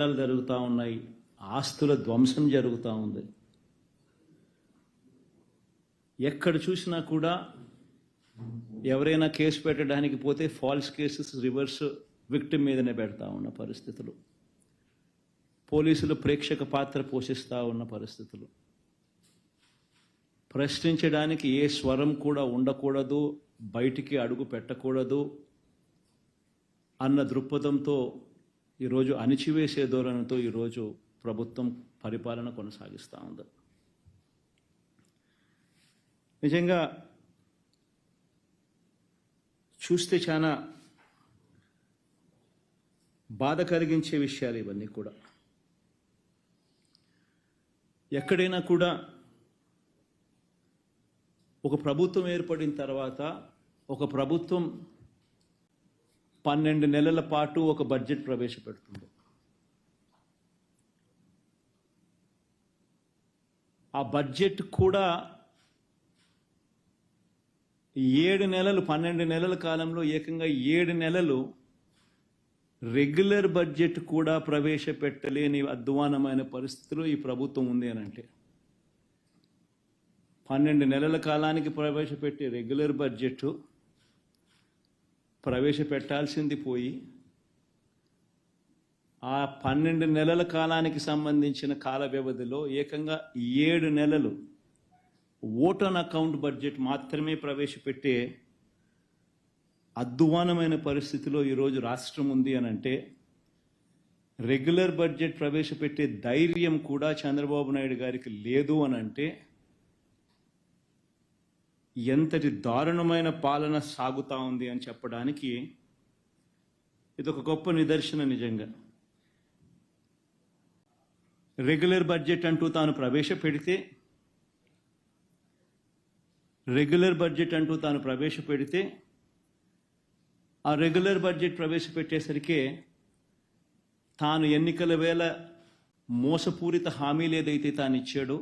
యుద్ధాలు జరుగుతూ ఉన్నాయి ఆస్తుల ధ్వంసం జరుగుతూ ఉంది. ఎక్కడ చూసినా కూడా ఎవరైనా కేసు పెట్టడానికి పోతే ఫాల్స్ కేసెస్ రివర్స్ విక్టిమ్ మీదనే పెడతా ఉన్న పరిస్థితులు. పోలీసులు ప్రేక్షక పాత్ర పోషిస్తూ ఉన్న పరిస్థితులు. ప్రశ్నించడానికి ఏ స్వరం కూడా ఉండకూడదు బయటికి అడుగు పెట్టకూడదు అన్న దృక్పథంతో ఈరోజు అణిచివేసే ధోరణితో ఈరోజు ప్రభుత్వం పరిపాలన కొనసాగిస్తూ ఉంది. నిజంగా చూస్తే చాలా బాధ కలిగించే విషయాలు ఇవన్నీ కూడా. ఎక్కడైనా కూడా ఒక ప్రభుత్వం ఏర్పడిన తర్వాత ఒక ప్రభుత్వం పన్నెండు నెలల పాటు ఒక బడ్జెట్ ప్రవేశపెడుతుంది. ఆ బడ్జెట్ కూడా ఏడు నెలలు పన్నెండు నెలల కాలంలో ఏకంగా ఏడు నెలలు రెగ్యులర్ బడ్జెట్ కూడా ప్రవేశపెట్టలేని అధ్వానమైన పరిస్థితిలో ఈ ప్రభుత్వం ఉంది అని అంటే పన్నెండు నెలల కాలానికి ప్రవేశపెట్టే రెగ్యులర్ బడ్జెట్ ప్రవేశపెట్టాల్సింది పోయి ఆ పన్నెండు నెలల కాలానికి సంబంధించిన కాల వ్యవధిలో ఏకంగా ఏడు నెలలు ఓటన్ అకౌంట్ బడ్జెట్ మాత్రమే ప్రవేశపెట్టే అద్వానమైన పరిస్థితిలో ఈరోజు రాష్ట్రం ఉంది అని అంటే రెగ్యులర్ బడ్జెట్ ప్రవేశపెట్టే ధైర్యం కూడా చంద్రబాబు నాయుడు గారికి లేదు అని అంటే ఎంతటి దారుణమైన పాలన సాగుతూ ఉంది అని చెప్పడానికి ఇది ఒక గొప్ప నిదర్శన నిజంగా. రెగ్యులర్ బడ్జెట్ అంటూ తాను ప్రవేశపెడితే రెగ్యులర్ బడ్జెట్ అంటూ తాను ప్రవేశపెడితే ఆ రెగ్యులర్ బడ్జెట్ ప్రవేశపెట్టేసరికి తాను ఎన్నికల వేళ మోసపూరిత హామీలు ఏదైతే తాను ఇచ్చాడో